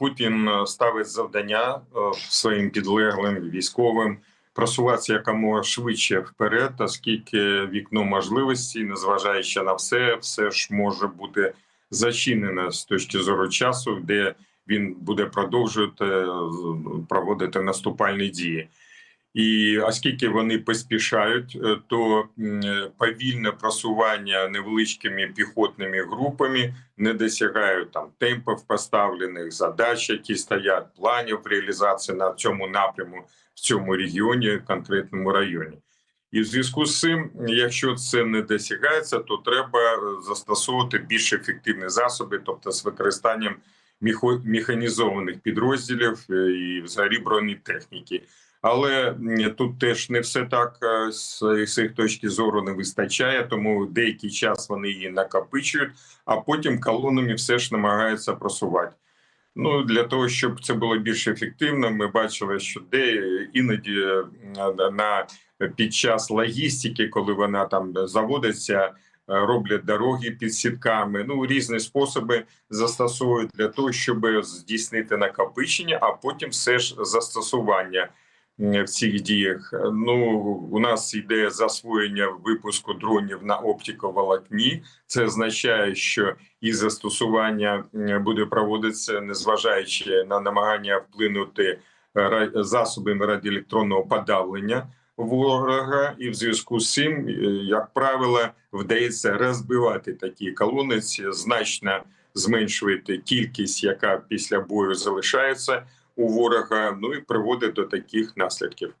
Путін е, ставить завдання е, своїм підлеглим військовим просуватися якомога швидше вперед, оскільки вікно можливості, незважаючи на все, все ж може бути зачинене з точки зору часу, де він буде продовжувати е, проводити наступальні дії. І оскільки вони поспішають, е, то е, повільне просування невеличкими піхотними групами не досягають там темпів поставлених задач, які стоять, планів реалізації на цьому напряму в цьому регіоні, конкретному районі. І в зв'язку з цим, якщо це не досягається, то треба е, застосовувати більш ефективні засоби, тобто з використанням механізованих підрозділів е, і взагалі бронетехніки. Але тут теж не все так е, з їх точки зору не вистачає, тому деякий час вони її накопичують, а потім колонами все ж намагаються просувати. Ну для того, щоб це було більш ефективно, ми бачили, що де іноді е, на- на під час логістики, коли вона там заводиться, роблять дороги під сітками. Ну різні способи застосовують для того, щоб здійснити накопичення, а потім все ж застосування в цих діях. Ну у нас йде засвоєння випуску дронів на оптиковолокні. Це означає, що і застосування буде проводитися, незважаючи на намагання вплинути е, засобами радіоелектронного подавлення ворога, і в зв'язку з цим, е, як правило, вдається розбивати такі колони, значно зменшувати кількість, яка після бою залишається у ворога. Ну і приводить до таких наслідків.